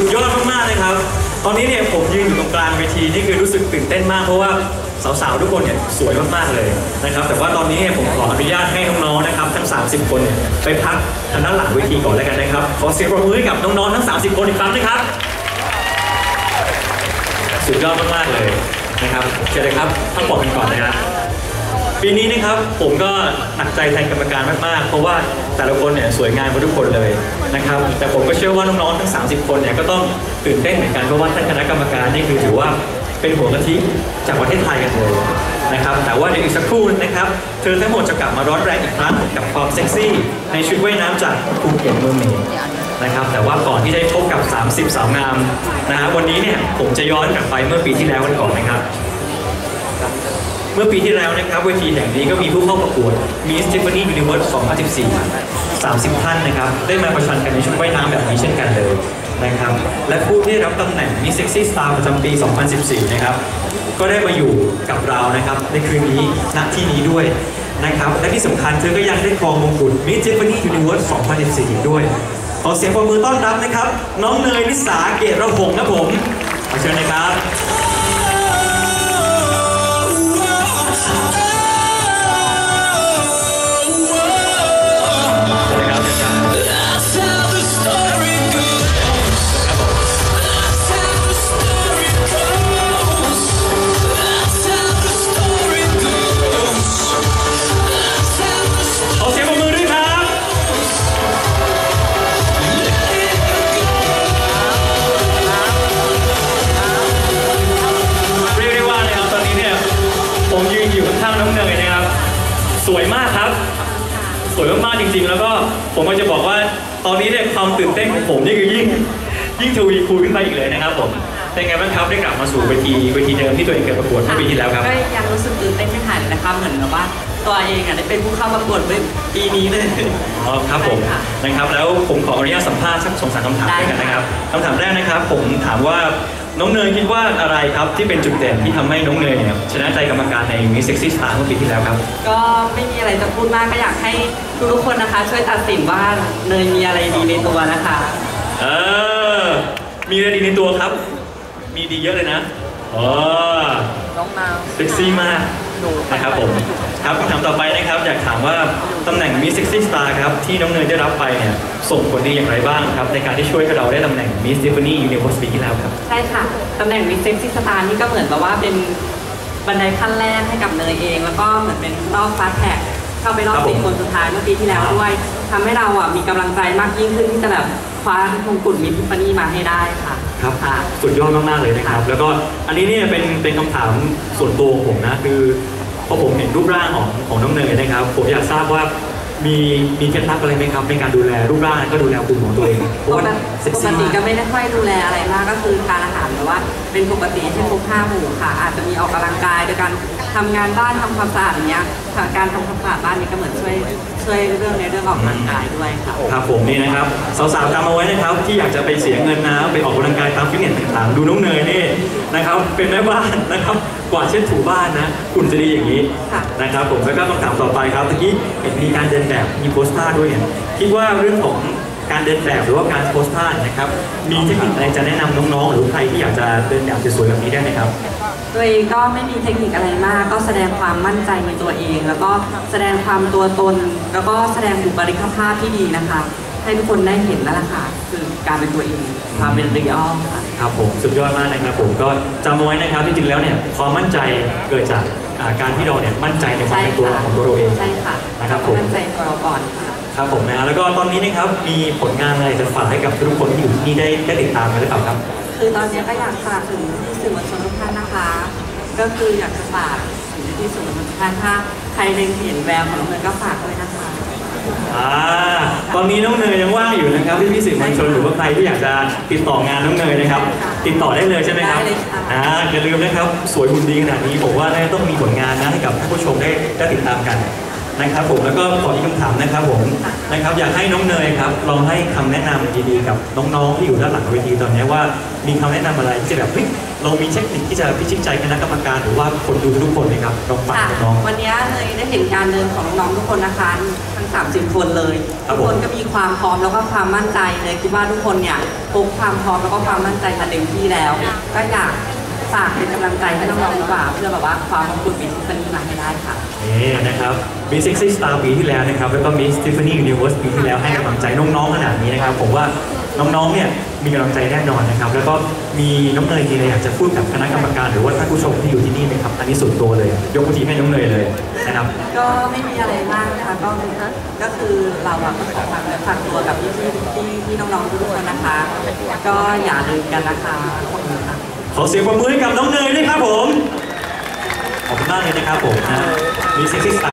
สุดยอดมากๆเลยครับ ตอนนี้เนี่ยผมยืนอยู่ตรงกลางเวทีนี่คือรู้สึกตื่นเต้นมากเพราะว่าสาวๆทุกคนเนี่ยสวยมากๆเลยนะครับ แต่ว่าตอนนี้เนี่ยผมขออนุญาตให้น้องๆนะครับ ทั้ง 30 คนไปพักทางด้านหลังเวทีก่อนแล้วกันนะครับ ขอเสียงปรบมือให้กับน้องๆทั้ง 30 คนอีกครั้งนะครับ สุดยอดมากๆเลยนะครับเชิญเลยครับทั้งหมดกันก่อนนะครับ ปีนี้นะครับผมก็หนักใจแทนกรรมการมากๆ เพราะว่าแต่ละคนเนี่ยสวยงามกว่าทุกคนเลยนะครับ แต่ผมก็เชื่อว่าน้องๆทั้ง 30 คนเนี่ยก็ต้องตื่นเต้นเหมือนกันเพราะว่าท่านคณะกรรมการนี่คือถือว่าเป็นหัวกะทิจากประเทศไทยกันเลยนะครับ แต่ว่าเดี๋ยวอีกสักครู่นะครับ เธอทั้งหมดจะกลับมาร้อนแรงอีกครั้งกับความเซ็กซี่ในชุดว่ายน้ำจากภูเก็ตเมืองเมย์นะครับ แต่ว่าก่อนที่จะได้พบกับ 30 สาวงามนะฮะวันนี้เนี่ยผมจะย้อนกลับไปเมื่อปีที่แล้วกันก่อนนะครับ เมื่อปีที่แล้วนะครับเวทีแห่งนี้ก็มีผู้เข้าประกวด Miss Tiffany Universe 2014 30 ท่านนะครับ ได้มาประชันกันในชุดว่ายน้ำแบบนี้เช่นกันเลยนะครับ และผู้ที่รับตำแหน่ง Miss Sexy Star ประจำปี 2014 นะครับ ก็ได้มาอยู่กับเรานะครับ ในคืนนี้ณที่นี้ด้วยนะครับ และที่สำคัญเธอก็ยังได้ครองมงกุฎ Miss Tiffany Universe 2014 ด้วย ขอเสียงปรบมือต้อนรับนะครับ น้องเนยนิสาเกตระหงครับผมขอเชิญนะครับ น้องเนยนะครับ สวยมากครับ สวยมากๆจริง ๆ แล้วก็ผมก็จะบอกว่าตอนนี้เนี่ยความตื่นเต้นของผมนี่คือยิ่งยิ่งทวีคูณขึ้นไปอีกเลยนะครับผมเป็นไงบ้างครับได้กลับมาสู่เวทีเวทีเดิมที่ตัวเองเคยประกวดเมื่อปีที่แล้วครับ ก็ยังรู้สึกตื่นเต้นไม่หายเลยนะคะเหมือนแบบว่า ตัวเองอะได้เป็นผู้เข้าประกวดเมื่อปีนี้เลย อ๋อครับผมใช่ค่ะนะครับ แล้วผมขออนุญาตสัมภาษณ์สักสองสามคำถามได้ด้วยกันค่ะนะครับคำถามแรกนะครับ ผมถามว่าน้องเนยคิดว่าอะไรครับที่เป็นจุดเด่นที่ทำให้น้องเนยเนี่ยชนะใจกรรมการใน Miss Sexy Star เมื่อปีที่แล้วครับ ก็ไม่มีอะไรจะพูดมากก็อยากให้ทุกๆคนนะคะ ช่วยตัดสินว่าเนยมีอะไรดีในตัวนะคะ เออ มีอะไรดีในตัวครับ มีดีเยอะเลยนะอ๋อน้องนาวเซ็กซี่มาก นะครับผมครับคำถามต่อไปนะครับอยากถามว่าตำแหน่ง Miss Sexy Star ครับที่น้องเนยได้รับไปเนี่ยส่งผลดีอย่างไรบ้างครับในการที่ช่วยให้เราได้ตำแหน่ง Miss Tiffany Universe ปีที่แล้วครับใช่ค่ะตำแหน่งมิสเซ็กซี่สตาร์นี่ก็เหมือนแบบว่าเป็นบันไดขั้นแรกให้กับเนยเอง แล้วก็เหมือนเป็นรอบฟาสแท็กเข้าไปรอบครับผมสี่คนสุดท้ายเมื่อปีที่แล้วด้วยทำให้เราอะมีกำลังใจมากยิ่งขึ้นที่จะแบบคว้ามงกุฎมิสทิฟฟานี่มาให้ได้ค่ะ ครับค่ะ สุดยอดมากๆเลยนะครับ แล้วก็อันนี้เนี่ยเป็นเป็นคำถามส่วนตัวของผมนะคือพอผมเห็นรูปร่างของของน้องเนยนะครับ ผมอยากทราบว่ามีมีเคล็ดลับอะไรไหมครับในการดูแลรูปร่างแล้วก็ดูแลหุ่นของตัวเองเพปราะกว่าติเซ็กปกซี่ติมากก็ไม่ได้ค่อยดูแลอะไรมากก็คือทานอาหารแต่ว่าเป็นปกติที่ครบห้าหมู่ค่ะ อาจจะมีออกกำลังกายโดยการ ทำงานบ้านทำความสะอาดอย่างเงี้ยค่ะการทำความสะอาดบ้านนี้ก็เหมือนช่วยช่วยเรื่องในเรื่องออกกำลังกายด้วยค่ะครับผมนี่นะครับสาวๆจำเอาไว้นะครับ ที่อยากจะไปเสียเงินนะไปออกกำลังกายตามฟิตเนสต่างๆ ดูน้องเนยนี่นะครับ เป็นแม่บ้านนะครับกวาดเช็ดถูบ้านนะคุณจะดีอย่างนี้ค่ะนะครับ ผมแล้วก็คำถามต่อไปครับเมื่อกี้เห็นมีการเดินแบบมีโพสต์ท่าด้วยเนี่ยคิดว่าเรื่องของการเดินแบบหรือว่าการโพสต์ท่าเนยนะครับ มีเทคนิคอะไรจะแนะนำน้องๆ หรือใครที่อยากจะเดินแบบสวยๆแบบนี้ได้ไหมครับ ตัวเองก็ไม่มีเทคนิคอะไรมาก ก็แสดงความมั่นใจในตัวเอง แล้วก็แสดงความตัวตน แล้วก็แสดงบุคลิกภาพที่ดีนะคะ ให้ทุกคนได้เห็นนั่นแหละค่ะคือการเป็นตัวเองความเป็นเรียลค่ะครับผมสุดยอดมากนะครับผมก็จำเอาไว้นะครับจริงๆแล้วเนี่ยความมั่นใจเกิดจากอ่าการที่เราเนี่ยมั่นใจในความเป็นตัวของตัวเราเอง ใช่ค่ะนะครับผม มั่นใจตัวเราก่อนค่ะ ครับผมนะแล้วก็ตอนนี้นะครับมีผลงานอะไรจะฝากให้กับทุกคนที่อยู่ที่นี่ได้ได้ติดตามกันหรือเปล่าครับ คือตอนนี้ก็อยากฝากถึงที่สื่อมวลชนทุกท่าน นะคะ ก็คืออยากจะฝากถึงที่สื่อมวลชนทุกท่านถ้าใครเล็งเห็นแววของน้องเนยก็ฝากด้วยนะคะอ่าตอนนี้น้องเนยยังว่างอยู่นะครับที่พี่สื่อมวลชนหรือว่าใครที่อยากจะติดต่องานน้องเนยนะครับ ติดต่อได้เลยใช่ไหมครับได้เลยค่ะ อ่าอย่าลืมนะครับ สวยหุ่นดีขนาดนี้ผมว่าน่าจะต้องมีผลงานนะให้กับท่านผู้ชมได้ได้ติดตามกัน นะครับผมแล้วก็ขออีกคำถามนะครับผมนะครับอยากให้น้องเนยครับลองให้คำแนะนำดีๆกับน้องๆที่อยู่ด้านหลังเวทีตอนนี้ว่า มีคำแนะนำอะไรที่จะแบบเฮ้ยเรามีเทคนิคที่จะพิชิตใจคณะกรรมการหรือว่าคนดูทุกคนไหมครับลองฟังค่ะน้อง วันนี้เลยได้เห็นการเดินของน้องๆทุกคนนะคะทั้ง 30 คนเลยครับทุกผม คนก็มีความพร้อมแล้วก็ความมั่นใจเลยคิดว่าทุกคนเนี่ยพกความพร้อมแล้วก็ความมั่นใจมาเต็มที่แล้ว ก็อยาก ฝากเป็นกำลังใจให้น้องๆดีกว่าเพื่อแบบว่าความมงกุฎมิสซิฟนีมาให้ได้ค่ะ นี่นะครับมิสซิซี่สตาร์ปีที่แล้วนะครับ แล้วก็มิสทิฟฟานี่ยูนิเวอร์สปีที่แล้วให้กำลังใจน้องๆขนาดนี้นะครับ ผมว่าน้องๆเนี่ยมีกำลังใจแน่นอนนะครับ แล้วก็มีน้องเนยมีอะไรอยากจะพูดกับคณะกรรมการ หรือว่าท่านผู้ชมที่อยู่ที่นี่ไหมครับ อันนี้ส่วนตัวเลย ยกมือทีให้น้องเนยเลยนะครับ ก็ไม่มีอะไรมากนะคะก็ก็คือเราอะก็ขอฝากเนื้อฝากตัวกับพี่พี่พี่พี่น้องๆทุกคนนะคะ ก็อย่าลืมกันนะคะขอบคุณค่ะ ขอเสียงปรบมือให้กับน้องเนยด้วยครับผม ขอบคุณมากเลยนะครับผมนะมิสซิซี่สตา